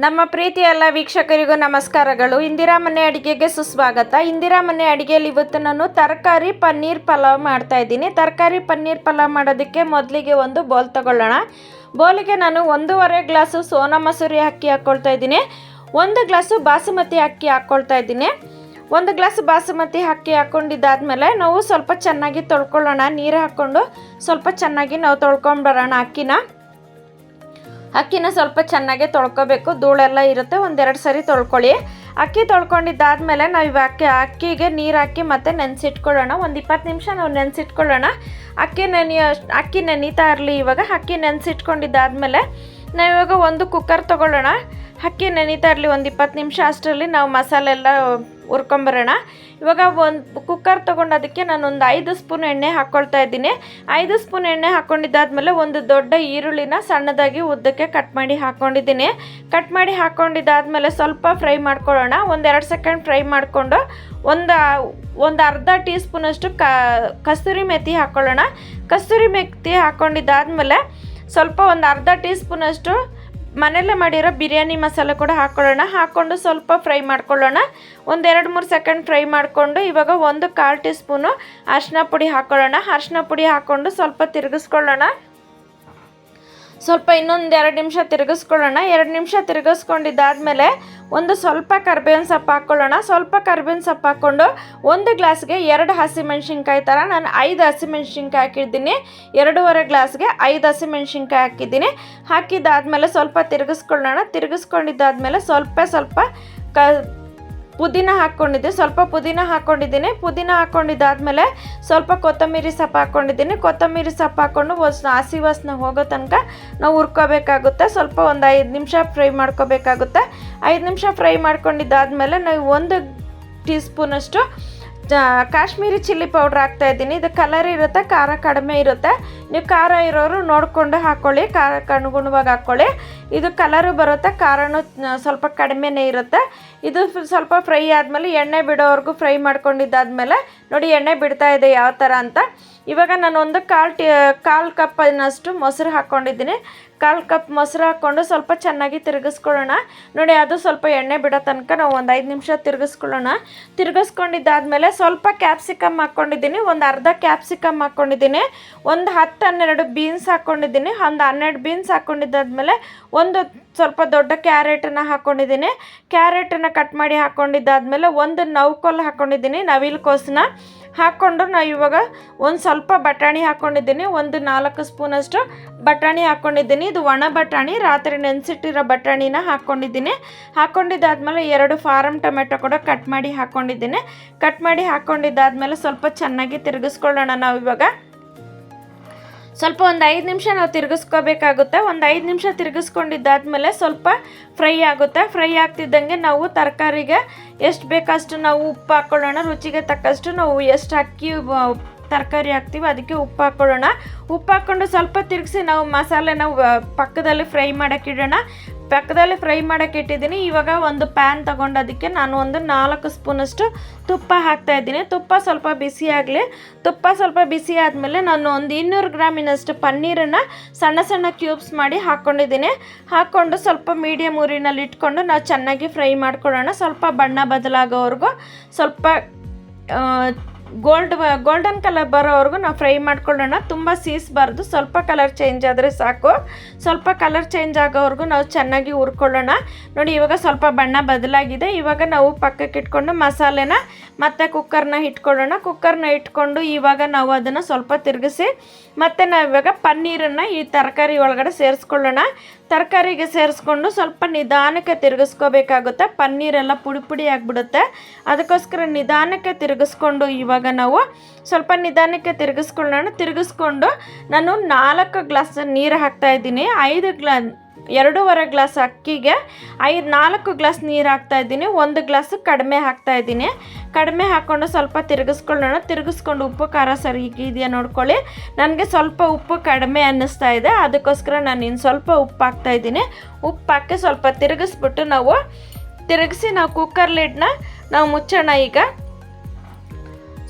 ನಮ್ಮ ಪ್ರೀತಿ ಎಲ್ಲ ವೀಕ್ಷಕರಿಗೂ ನಮಸ್ಕಾರಗಳು. ಇಂದಿರಾ ಮನೆ ಅಡಿಗೆಗೆ ಸುಸ್ವಾಗತ. ಇಂದಿರಾ ಮನೆ ಅಡಿಗೆಯಲ್ಲಿ ಇವತ್ತು ನಾನು ತರಕಾರಿ ಪನ್ನೀರ್ ಪಲಾವ್ ಮಾಡ್ತಾ ಇದ್ದೀನಿ. ತರಕಾರಿ ಪನ್ನೀರ್ ಪಲಾವ್ ಮಾಡೋದಕ್ಕೆ ಮೊದಲಿಗೆ ಒಂದು ಬೌಲ್ ತಗೊಳ್ಳೋಣ. ಬೌಲಿಗೆ ನಾನು ಒಂದೂವರೆ ಗ್ಲಾಸು ಸೋನಾ ಮಸೂರಿ ಅಕ್ಕಿ ಹಾಕ್ಕೊಳ್ತಾ ಇದ್ದೀನಿ. ಒಂದು ಗ್ಲಾಸು ಬಾಸುಮತಿ ಅಕ್ಕಿ ಹಾಕ್ಕೊಳ್ತಾ ಇದ್ದೀನಿ. ಒಂದು ಗ್ಲಾಸ್ ಬಾಸುಮತಿ ಅಕ್ಕಿ ಹಾಕ್ಕೊಂಡಿದ್ದಾದ್ಮೇಲೆ ನಾವು ಸ್ವಲ್ಪ ಚೆನ್ನಾಗಿ ತೊಳ್ಕೊಳ್ಳೋಣ. ನೀರು ಹಾಕ್ಕೊಂಡು ಸ್ವಲ್ಪ ಚೆನ್ನಾಗಿ ನಾವು ತೊಳ್ಕೊಂಡ್ಬರೋಣ ಅಕ್ಕಿನ. ಅಕ್ಕಿನ ಸ್ವಲ್ಪ ಚೆನ್ನಾಗಿ ತೊಳ್ಕೊಬೇಕು. ಧೂಳೆಲ್ಲ ಇರುತ್ತೆ, ಒಂದೆರಡು ಸರಿ ತೊಳ್ಕೊಳ್ಳಿ. ಅಕ್ಕಿ ತೊಳ್ಕೊಂಡಿದ್ದಾದ್ಮೇಲೆ ನಾವು ಇವಾಗ ಅಕ್ಕಿ, ಅಕ್ಕಿಗೆ ನೀರು ಹಾಕಿ ಮತ್ತೆ ನೆನೆಸಿಟ್ಕೊಳ್ಳೋಣ. ಒಂದು ಇಪ್ಪತ್ತು ನಿಮಿಷ ನಾವು ನೆನೆಸಿಟ್ಕೊಳ್ಳೋಣ. ಅಕ್ಕಿ ನೆನೆಯೋ ಅಕ್ಕಿ ನೆನೀತಾ ಇರಲಿ ಇವಾಗ. ಅಕ್ಕಿ ನೆನೆಸಿಟ್ಕೊಂಡಿದ್ದಾದ್ಮೇಲೆ ನಾವು ಇವಾಗ ಒಂದು ಕುಕ್ಕರ್ ತೊಗೊಳ್ಳೋಣ. ಅಕ್ಕಿ ನೆನೀತಾ ಇರಲಿ, ಒಂದು ಇಪ್ಪತ್ತು ನಿಮಿಷ ಅಷ್ಟರಲ್ಲಿ ನಾವು ಮಸಾಲೆ ಎಲ್ಲ ಹುರ್ಕೊಂಬರೋಣ. ಇವಾಗ ಒಂದು ಕುಕ್ಕರ್ ತೊಗೊಂಡು ಅದಕ್ಕೆ ನಾನು ಒಂದು ಐದು ಸ್ಪೂನ್ ಎಣ್ಣೆ ಹಾಕ್ಕೊಳ್ತಾ ಇದ್ದೀನಿ. ಐದು ಸ್ಪೂನ್ ಎಣ್ಣೆ ಹಾಕ್ಕೊಂಡಿದ್ದಾದ್ಮೇಲೆ ಒಂದು ದೊಡ್ಡ ಈರುಳ್ಳಿನ ಸಣ್ಣದಾಗಿ ಉದ್ದಕ್ಕೆ ಕಟ್ ಮಾಡಿ ಹಾಕ್ಕೊಂಡಿದ್ದೀನಿ ಕಟ್ ಮಾಡಿ ಹಾಕ್ಕೊಂಡಿದ್ದಾದ್ಮೇಲೆ ಸ್ವಲ್ಪ ಫ್ರೈ ಮಾಡ್ಕೊಳ್ಳೋಣ. ಒಂದೆರಡು ಸೆಕೆಂಡ್ ಫ್ರೈ ಮಾಡಿಕೊಂಡು ಒಂದು ಒಂದು ಅರ್ಧ ಟೀ ಸ್ಪೂನಷ್ಟು ಕ, ಕಸ್ತೂರಿ ಮೆಥಿ ಹಾಕ್ಕೊಳ್ಳೋಣ ಕಸ್ತೂರಿ ಮೆತ್ತಿ ಹಾಕ್ಕೊಂಡಿದ್ದಾದ್ಮೇಲೆ ಸ್ವಲ್ಪ ಒಂದು ಅರ್ಧ ಟೀ ಸ್ಪೂನಷ್ಟು ಮನೆಯಲ್ಲೇ ಮಾಡಿರೋ ಬಿರಿಯಾನಿ ಮಸಾಲೆ ಕೂಡ ಹಾಕ್ಕೊಳ್ಳೋಣ ಹಾಕ್ಕೊಂಡು ಸ್ವಲ್ಪ ಫ್ರೈ ಮಾಡ್ಕೊಳ್ಳೋಣ. ಒಂದೆರಡು ಮೂರು ಸೆಕೆಂಡ್ ಫ್ರೈ ಮಾಡಿಕೊಂಡು ಇವಾಗ ಒಂದು ಕಾಲು ಟೀ ಸ್ಪೂನು ಅರಿಶಿನ ಪುಡಿ ಹಾಕ್ಕೊಳ್ಳೋಣ ಅರಿಶಿನ ಪುಡಿ ಹಾಕ್ಕೊಂಡು ಸ್ವಲ್ಪ ತಿರುಗಿಸ್ಕೊಳ್ಳೋಣ. ಸ್ವಲ್ಪ ಇನ್ನೊಂದು ಎರಡು ನಿಮಿಷ ತಿರುಗಿಸ್ಕೊಳ್ಳೋಣ. ಎರಡು ನಿಮಿಷ ತಿರುಗಿಸ್ಕೊಂಡಿದ್ದಾದಮೇಲೆ ಒಂದು ಸ್ವಲ್ಪ ಕರ್ಬೇವಿನ ಸೊಪ್ಪು ಹಾಕ್ಕೊಳ್ಳೋಣ. ಸ್ವಲ್ಪ ಕರ್ಬೇವಿನ ಸೊಪ್ಪು ಹಾಕ್ಕೊಂಡು ಒಂದು ಗ್ಲಾಸ್ಗೆ ಎರಡು ಹಸಿಮೆಣ್ಸಿನ್ಕಾಯಿ ಥರ ನಾನು ಐದು ಹಸಿಮೆಣ್ಸಿನ್ಕಾಯಿ ಹಾಕಿದ್ದೀನಿ ಎರಡೂವರೆ ಗ್ಲಾಸ್ಗೆ ಐದು ಹಸಿಮೆಣ್ಸಿನ್ಕಾಯಿ ಹಾಕಿದ್ದೀನಿ. ಹಾಕಿದ್ದಾದಮೇಲೆ ಸ್ವಲ್ಪ ತಿರುಗಿಸ್ಕೊಳ್ಳೋಣ. ತಿರುಗಿಸ್ಕೊಂಡಿದ್ದಾದಮೇಲೆ ಸ್ವಲ್ಪ ಸ್ವಲ್ಪ ಕ ಪುದೀನ ಹಾಕ್ಕೊಂಡಿದ್ದೆ. ಸ್ವಲ್ಪ ಪುದೀನ ಹಾಕ್ಕೊಂಡಿದ್ದೀನಿ. ಪುದೀನ ಹಾಕ್ಕೊಂಡಿದ್ದಾದ್ಮೇಲೆ ಸ್ವಲ್ಪ ಕೊತ್ತಂಬರಿ ಸೊಪ್ಪು ಹಾಕ್ಕೊಂಡಿದ್ದೀನಿ. ಕೊತ್ತಂಬರಿ ಸೊಪ್ಪು ಹಾಕ್ಕೊಂಡು ವಾಸನ ಹಸಿ ವಾಸನೆ ಹೋಗೋ ತನಕ ನಾವು ಹುರ್ಕೋಬೇಕಾಗುತ್ತೆ. ಸ್ವಲ್ಪ ಒಂದು ಐದು ನಿಮಿಷ ಫ್ರೈ ಮಾಡ್ಕೋಬೇಕಾಗುತ್ತೆ. ಐದು ನಿಮಿಷ ಫ್ರೈ ಮಾಡ್ಕೊಂಡಿದ್ದಾದಮೇಲೆ ನಾವು ಒಂದು ಟೀ ಸ್ಪೂನಷ್ಟು ಕಾಶ್ಮೀರಿ ಚಿಲ್ಲಿ ಪೌಡ್ರ್ ಹಾಕ್ತಾ ಇದ್ದೀನಿ. ಇದು ಕಲರ್ ಇರುತ್ತೆ, ಖಾರ ಕಡಿಮೆ ಇರುತ್ತೆ. ನೀವು ಖಾರ ಇರೋರು ನೋಡಿಕೊಂಡು ಹಾಕ್ಕೊಳ್ಳಿ ಖಾರಕ್ಕೆ ಅನುಗುಣವಾಗಿ ಹಾಕ್ಕೊಳ್ಳಿ ಇದು ಕಲರು ಬರುತ್ತೆ, ಖಾರನೂ ಸ್ವಲ್ಪ ಕಡಿಮೆನೇ ಇರುತ್ತೆ. ಇದು ಸ್ವಲ್ಪ ಫ್ರೈ ಆದಮೇಲೆ ಎಣ್ಣೆ ಬಿಡೋವರೆಗೂ ಫ್ರೈ ಮಾಡ್ಕೊಂಡಿದ್ದಾದ್ಮೇಲೆ ನೋಡಿ ಎಣ್ಣೆ ಬಿಡ್ತಾ ಇದೆ ಯಾವ ಥರ ಅಂತ. ಇವಾಗ ನಾನು ಒಂದು ಕಾಲು ಟಿ, ಕಾಲು ಕಪ್ಪಿನಷ್ಟು ಮೊಸರು ಹಾಕ್ಕೊಂಡಿದ್ದೀನಿ. ಕಾಲು ಕಪ್ ಮೊಸರು ಹಾಕ್ಕೊಂಡು ಸ್ವಲ್ಪ ಚೆನ್ನಾಗಿ ತಿರುಗಿಸ್ಕೊಳ್ಳೋಣ. ನೋಡಿ, ಅದು ಸ್ವಲ್ಪ ಎಣ್ಣೆ ಬಿಡೋ ತನಕ ನಾವು ಒಂದು ಐದು ನಿಮಿಷ ತಿರುಗಿಸ್ಕೊಳ್ಳೋಣ. ತಿರುಗಿಸ್ಕೊಂಡಿದ್ದಾದಮೇಲೆ ಸ್ವಲ್ಪ ಕ್ಯಾಪ್ಸಿಕಮ್ ಹಾಕ್ಕೊಂಡಿದ್ದೀನಿ. ಒಂದು ಅರ್ಧ ಕ್ಯಾಪ್ಸಿಕಮ್ ಹಾಕ್ಕೊಂಡಿದ್ದೀನಿ. ಒಂದು ಹತ್ತು ಹನ್ನೆರಡು ಬೀನ್ಸ್ ಹಾಕ್ಕೊಂಡಿದ್ದೀನಿ. ಒಂದು ಹನ್ನೆರಡು ಬೀನ್ಸ್ ಹಾಕ್ಕೊಂಡಿದ್ದಾದ್ಮೇಲೆ ಒಂದು ಸ್ವಲ್ಪ ದೊಡ್ಡ ಕ್ಯಾರೆಟನ್ನು ಹಾಕ್ಕೊಂಡಿದ್ದೀನಿ. ಕ್ಯಾರೆಟನ್ನು ಕಟ್ ಮಾಡಿ ಹಾಕ್ಕೊಂಡಿದ್ದಾದ್ಮೇಲೆ ಒಂದು ನೌಕೋಲ್ ಹಾಕ್ಕೊಂಡಿದ್ದೀನಿ ನವಿಲುಕೋಸನ್ನ ಹಾಕ್ಕೊಂಡು ನಾವು ಇವಾಗ ಒಂದು ಸ್ವಲ್ಪ ಬಟಾಣಿ ಹಾಕ್ಕೊಂಡಿದ್ದೀನಿ ಒಂದು ನಾಲ್ಕು ಸ್ಪೂನಷ್ಟು ಬಟಾಣಿ ಹಾಕ್ಕೊಂಡಿದ್ದೀನಿ ಇದು ಒಣ ಬಟಾಣಿ, ರಾತ್ರಿ ನೆನೆಸಿಟ್ಟಿರೋ ಬಟಾಣಿನ ಹಾಕ್ಕೊಂಡಿದ್ದೀನಿ ಹಾಕ್ಕೊಂಡಿದ್ದಾದ್ಮೇಲೆ ಎರಡು ಫಾರಮ್ ಟೊಮೆಟೊ ಕೂಡ ಕಟ್ ಮಾಡಿ ಹಾಕ್ಕೊಂಡಿದ್ದೀನಿ ಕಟ್ ಮಾಡಿ ಹಾಕ್ಕೊಂಡಿದ್ದಾದ್ಮೇಲೆ ಸ್ವಲ್ಪ ಚೆನ್ನಾಗಿ ತಿರುಗಿಸ್ಕೊಳ್ಳೋಣ ನಾವು ಇವಾಗ ಸ್ವಲ್ಪ ಒಂದು ಐದು ನಿಮಿಷ ನಾವು ತಿರುಗಿಸ್ಕೋಬೇಕಾಗುತ್ತೆ. ಒಂದು ಐದು ನಿಮಿಷ ತಿರುಗಿಸ್ಕೊಂಡಿದ್ದಾದ್ಮೇಲೆ ಸ್ವಲ್ಪ ಫ್ರೈ ಆಗುತ್ತೆ. ಫ್ರೈ ಆಗ್ತಿದ್ದಂಗೆ ನಾವು ತರಕಾರಿಗೆ ಎಷ್ಟು ಬೇಕಷ್ಟು ನಾವು ಉಪ್ಪು ಹಾಕ್ಕೊಳ್ಳೋಣ ರುಚಿಗೆ ತಕ್ಕಷ್ಟು ನಾವು ಎಷ್ಟು ಅಕ್ಕಿ ತರಕಾರಿ ಹಾಕ್ತೀವಿ ಅದಕ್ಕೆ ಉಪ್ಪು ಹಾಕ್ಕೊಳ್ಳೋಣ ಉಪ್ಪು ಹಾಕ್ಕೊಂಡು ಸ್ವಲ್ಪ ತಿರುಗಿಸಿ ನಾವು ಮಸಾಲೆ ನಾವು ಪಕ್ಕದಲ್ಲಿ ಫ್ರೈ ಮಾಡೋಕ್ಕಿಡೋಣ ಪಕ್ಕದಲ್ಲಿ ಫ್ರೈ ಮಾಡೋಕೆ ಇಟ್ಟಿದ್ದೀನಿ. ಇವಾಗ ಒಂದು ಪ್ಯಾನ್ ತೊಗೊಂಡು ಅದಕ್ಕೆ ನಾನು ಒಂದು ನಾಲ್ಕು ಸ್ಪೂನಷ್ಟು ತುಪ್ಪ ಹಾಕ್ತಾ ಇದ್ದೀನಿ. ತುಪ್ಪ ಸ್ವಲ್ಪ ಬಿಸಿ ಆಗಲಿ. ತುಪ್ಪ ಸ್ವಲ್ಪ ಬಿಸಿ ಆದಮೇಲೆ ನಾನು ಒಂದು ಇನ್ನೂರು ಗ್ರಾಮಿನಷ್ಟು ಪನ್ನೀರನ್ನು ಸಣ್ಣ ಸಣ್ಣ ಕ್ಯೂಬ್ಸ್ ಮಾಡಿ ಹಾಕ್ಕೊಂಡಿದ್ದೀನಿ. ಹಾಕ್ಕೊಂಡು ಸ್ವಲ್ಪ ಮೀಡಿಯಮ್ ಊರಿನಲ್ಲಿ ಇಟ್ಕೊಂಡು ನಾವು ಚೆನ್ನಾಗಿ ಫ್ರೈ ಮಾಡ್ಕೊಳ್ಳೋಣ. ಸ್ವಲ್ಪ ಬಣ್ಣ ಬದಲಾಗೋವರೆಗೂ ಸ್ವಲ್ಪ ಗೋಲ್ಡ್ ಗೋಲ್ಡನ್ ಕಲರ್ ಬರೋವರೆಗೂ ನಾವು ಫ್ರೈ ಮಾಡ್ಕೊಳ್ಳೋಣ. ತುಂಬ ಸೀಸಬಾರ್ದು ಸ್ವಲ್ಪ ಕಲರ್ ಚೇಂಜ್ ಆದರೆ ಸಾಕು. ಸ್ವಲ್ಪ ಕಲರ್ ಚೇಂಜ್ ಆಗೋವರೆಗೂ ನಾವು ಚೆನ್ನಾಗಿ ಹುರ್ಕೊಳ್ಳೋಣ. ನೋಡಿ, ಇವಾಗ ಸ್ವಲ್ಪ ಬಣ್ಣ ಬದಲಾಗಿದೆ. ಇವಾಗ ನಾವು ಪಕ್ಕಕ್ಕೆ ಇಟ್ಕೊಂಡು ಮಸಾಲೆನ ಮತ್ತೆ ಕುಕ್ಕರ್ನ ಇಟ್ಕೊಳ್ಳೋಣ. ಕುಕ್ಕರ್ನ ಇಟ್ಕೊಂಡು ಇವಾಗ ನಾವು ಅದನ್ನು ಸ್ವಲ್ಪ ತಿರುಗಿಸಿ, ಮತ್ತು ನಾವು ಇವಾಗ ಪನ್ನೀರನ್ನು ಈ ತರಕಾರಿ ಒಳಗಡೆ ಸೇರಿಸ್ಕೊಳ್ಳೋಣ. ತರಕಾರಿಗೆ ಸೇರಿಸ್ಕೊಂಡು ಸ್ವಲ್ಪ ನಿಧಾನಕ್ಕೆ ತಿರುಗಿಸ್ಕೋಬೇಕಾಗುತ್ತೆ. ಪನ್ನೀರೆಲ್ಲ ಪುಡಿ ಪುಡಿ ಆಗಿಬಿಡುತ್ತೆ. ಅದಕ್ಕೋಸ್ಕರ ನಿಧಾನಕ್ಕೆ ತಿರುಗಿಸ್ಕೊಂಡು ಇವಾಗ ನಾವು ಸ್ವಲ್ಪ ನಿಧಾನಕ್ಕೆ ತಿರುಗಿಸ್ಕೊಳ್ಳೋಣ. ತಿರುಗಿಸ್ಕೊಂಡು ನಾನು ನಾಲ್ಕು ಗ್ಲಾಸ್ ನೀರು ಹಾಕ್ತಾ ಇದ್ದೀನಿ. ಐದು ಗ್ಲಾ, ಎರಡೂವರೆ ಗ್ಲಾಸ್ ಅಕ್ಕಿಗೆ ಐದು ನಾಲ್ಕು ಗ್ಲಾಸ್ ನೀರು ಹಾಕ್ತಾ ಇದ್ದೀನಿ. ಒಂದು ಗ್ಲಾಸ್ ಕಡಿಮೆ ಹಾಕ್ತಾ ಇದ್ದೀನಿ. ಕಡಿಮೆ ಹಾಕ್ಕೊಂಡು ಸ್ವಲ್ಪ ತಿರುಗಿಸ್ಕೊಳ್ಳೋಣ. ತಿರುಗಿಸ್ಕೊಂಡು ಉಪ್ಪು, ಖಾರ ಸರಿ ಇದೆಯಾ ನೋಡ್ಕೊಳ್ಳಿ. ನನಗೆ ಸ್ವಲ್ಪ ಉಪ್ಪು ಕಡಿಮೆ ಅನ್ನಿಸ್ತಾ ಇದೆ. ಅದಕ್ಕೋಸ್ಕರ ನಾನು ಇನ್ನು ಸ್ವಲ್ಪ ಉಪ್ಪು ಹಾಕ್ತಾ ಇದ್ದೀನಿ. ಉಪ್ಪು ಹಾಕಿ ಸ್ವಲ್ಪ ತಿರುಗಿಸ್ಬಿಟ್ಟು ನಾವು, ತಿರುಗಿಸಿ ನಾವು ಕುಕ್ಕರ್ ಲಿಡ್ನ ನಾವು ಮುಚ್ಚೋಣ ಈಗ.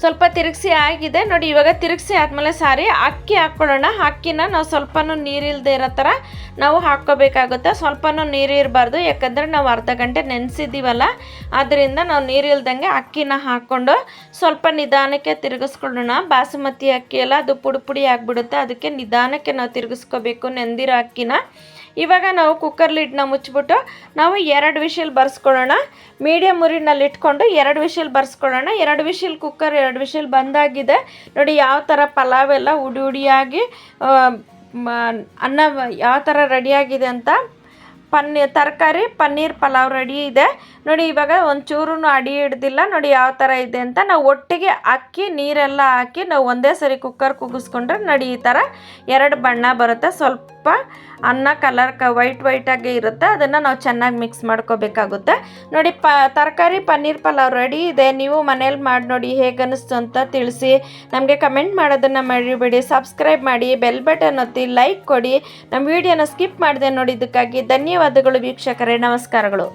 ಸ್ವಲ್ಪ ತಿರುಗಿಸಿ ಆಗಿದೆ. ನೋಡಿ, ಇವಾಗ ತಿರುಗಿಸಿ ಆದಮೇಲೆ ಸಾರಿ, ಅಕ್ಕಿ ಹಾಕ್ಕೊಳ್ಳೋಣ. ಅಕ್ಕಿನ ನಾವು ಸ್ವಲ್ಪನೂ ನೀರಿಲ್ಲದೆ ಇರೋ ಥರ ನಾವು ಹಾಕ್ಕೋಬೇಕಾಗುತ್ತೆ. ಸ್ವಲ್ಪನೂ ನೀರು ಇರಬಾರ್ದು. ಯಾಕಂದರೆ ನಾವು ಅರ್ಧ ಗಂಟೆ ನೆನೆಸಿದ್ದೀವಲ್ಲ ಆದ್ದರಿಂದ ನಾವು ನೀರಿಲ್ದಂಗೆ ಅಕ್ಕಿನ ಹಾಕ್ಕೊಂಡು ಸ್ವಲ್ಪ ನಿಧಾನಕ್ಕೆ ತಿರುಗಿಸ್ಕೊಳ್ಳೋಣ. ಬಾಸುಮತಿ ಅಕ್ಕಿ ಎಲ್ಲ ಅದು ಪುಡಿ ಪುಡಿ ಆಗಿಬಿಡುತ್ತೆ. ಅದಕ್ಕೆ ನಿಧಾನಕ್ಕೆ ನಾವು ತಿರುಗಿಸ್ಕೋಬೇಕು. ನೆಂದಿರೋ ಅಕ್ಕಿನ. ಇವಾಗ ನಾವು ಕುಕ್ಕರ್ ಲಿಡ್ನ ಮುಚ್ಚಿಬಿಟ್ಟು ನಾವು ಎರಡು ವಿಷಲ್ ಬರ್ಸ್ಕೊಳ್ಳೋಣ. ಮೀಡಿಯಮ್ ಉರಿನಲ್ಲಿ ಇಟ್ಕೊಂಡು ಎರಡು ವಿಷಲ್ ಬರ್ಸ್ಕೊಳ್ಳೋಣ. ಎರಡು ವಿಷಲ್ ಕುಕ್ಕರ್ ಎರಡು ವಿಷಲ್ ಬಂದಾಗಿದೆ. ನೋಡಿ ಯಾವ ಥರ ಪಲಾವ್ ಎಲ್ಲ ಉಡಿ ಉಡಿಯಾಗಿ ಅನ್ನ ಯಾವ ಥರ ರೆಡಿಯಾಗಿದೆ ಅಂತ. ಪನ್ನೀರ್ ತರಕಾರಿ, ಪನ್ನೀರ್ ಪಲಾವ್ ರೆಡಿ ಇದೆ. ನೋಡಿ ಇವಾಗ ಒಂಚೂರು ಅಡಿ ಹಿಡ್ದಿಲ್ಲ. ನೋಡಿ ಯಾವ ಥರ ಇದೆ ಅಂತ. ನಾವು ಒಟ್ಟಿಗೆ ಅಕ್ಕಿ, ನೀರೆಲ್ಲ ಹಾಕಿ ನಾವು ಒಂದೇ ಸರಿ ಕುಕ್ಕರ್ ಕುಗ್ಗಿಸ್ಕೊಂಡ್ರೆ ನೋಡಿ ಈ ಥರ ಎರಡು ಬಣ್ಣ ಬರುತ್ತೆ. ಸ್ವಲ್ಪ ಅನ್ನ ಕಲರ್ ಕ ವೈಟ್ ವೈಟಾಗಿ ಇರುತ್ತೆ. ಅದನ್ನು ನಾವು ಚೆನ್ನಾಗಿ ಮಿಕ್ಸ್ ಮಾಡ್ಕೋಬೇಕಾಗುತ್ತೆ. ನೋಡಿ, ಪ, ತರಕಾರಿ, ಪನ್ನೀರ್ ಪಲಾವ್ ರೆಡಿ ಇದೆ. ನೀವು ಮನೇಲಿ ಮಾಡಿ ನೋಡಿ ಹೇಗೆ ಅನ್ನಿಸ್ತು ಅಂತ ತಿಳಿಸಿ. ನಮಗೆ ಕಮೆಂಟ್ ಮಾಡೋದನ್ನು ಮರಿಬೇಡಿ. ಸಬ್ಸ್ಕ್ರೈಬ್ ಮಾಡಿ ಬೆಲ್ ಬಟನ್ ಒತ್ತಿ ಲೈಕ್ ಕೊಡಿ. ನಮ್ಮ ವಿಡಿಯೋನ ಸ್ಕಿಪ್ ಮಾಡಿದೆ ನೋಡಿದ್ದಕ್ಕಾಗಿ ಧನ್ಯವಾದಗಳು ವೀಕ್ಷಕರೇ. ನಮಸ್ಕಾರಗಳು.